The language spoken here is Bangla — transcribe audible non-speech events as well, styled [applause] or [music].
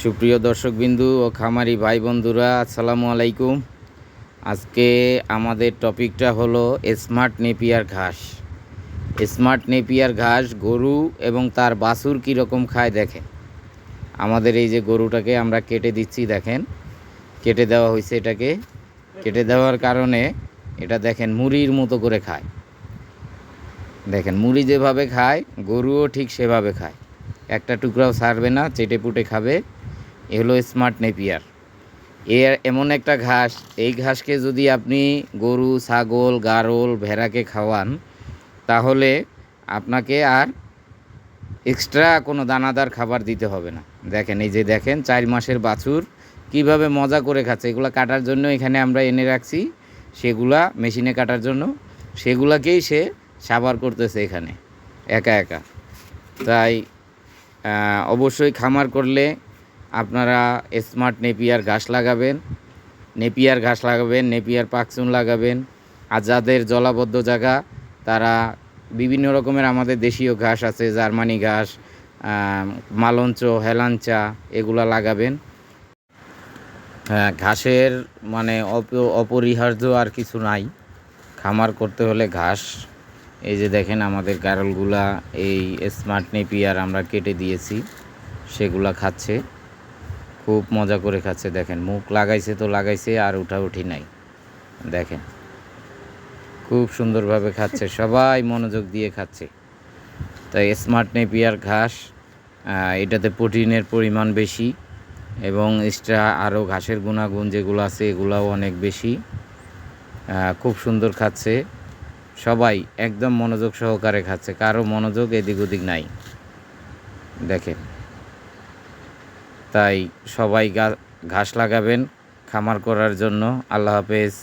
সুপ্রিয় দর্শকবিন্দু ও খামারি ভাই বন্ধুরা আসসালামু আলাইকুম। আজকে আমাদের টপিকটা হলো স্মার্ট নেপিয়ার ঘাস। স্মার্ট নেপিয়ার ঘাস গরু এবং তার বাছুর কীরকম খায় দেখেন। আমাদের এই যে গরুটাকে আমরা কেটে দিচ্ছি, দেখেন। কেটে দেওয়া হয়েছে এটাকে। কেটে দেওয়ার কারণে এটা দেখেন মুড়ির মতো করে খায়। দেখেন মুড়ি যেভাবে খায়, গরুও ঠিক সেভাবে খায়। একটা টুকরাও ছাড়বে না চেটে পুটে খাবে। এ হলো স্মার্ট নেপিয়ার এর এমন একটা ঘাস, এই ঘাসকে যদি আপনি গরু, ছাগল, গারল, ভেড়াকে খাওয়ান, তাহলে আপনাকে আর এক্সট্রা কোনো দানাদার খাবার দিতে হবে না। দেখেন, এই যে দেখেন, চার মাসের বাছুর কীভাবে মজা করে খাচ্ছে। এগুলো কাটার জন্য এখানে আমরা এনে রাখছি, সেগুলা মেশিনে কাটার জন্য। সেগুলাকেই সে সাবার করতেছে এখানে, একা একা। তাই অবশ্যই খামার করলে আপনারা স্মার্ট নেপিয়ার ঘাস লাগাবেন নেপিয়ার ঘাস লাগাবেন নেপিয়ার পাকচুন লাগাবেন। আর যাদের জলাবদ্ধ জায়গা, তারা বিভিন্ন রকমের আমাদের দেশীয় ঘাস আছে, জার্মানি ঘাস মালঞ্চ, হেলাঞ্চা, এগুলা লাগাবেন। হ্যাঁ ঘাসের মানে অপ- অপরিহার্য আর কিছু নাই। খামার করতে হলে ঘাস। এই যে দেখেন আমাদের গারলগুলা, এই স্মার্ট নেপিয়ার আমরা কেটে দিয়েছি, সেগুলা খাচ্ছে। খুব মজা করে খাচ্ছে দেখেন। মুখ লাগাইছে তো লাগাইছে আর উঠাউঠি নাই। দেখেন। খুব সুন্দরভাবে খাচ্ছে [laughs] সবাই মনোযোগ দিয়ে খাচ্ছে। তাই স্মার্ট নেপিয়ার ঘাস এটাতে প্রোটিনের পরিমাণ বেশি এবং এক্সট্রা আরও ঘাসের গুণাগুণ যেগুলো আছে এগুলাও অনেক বেশি। খুব সুন্দর খাচ্ছে। সবাই একদম মনোযোগ সহকারে খাচ্ছে কারও মনোযোগ এদিক ওদিক নাই। দেখেন। তাই সবাই ঘাস লাগাবেন খামার করার জন্য। আল্লাহ হাফেজ।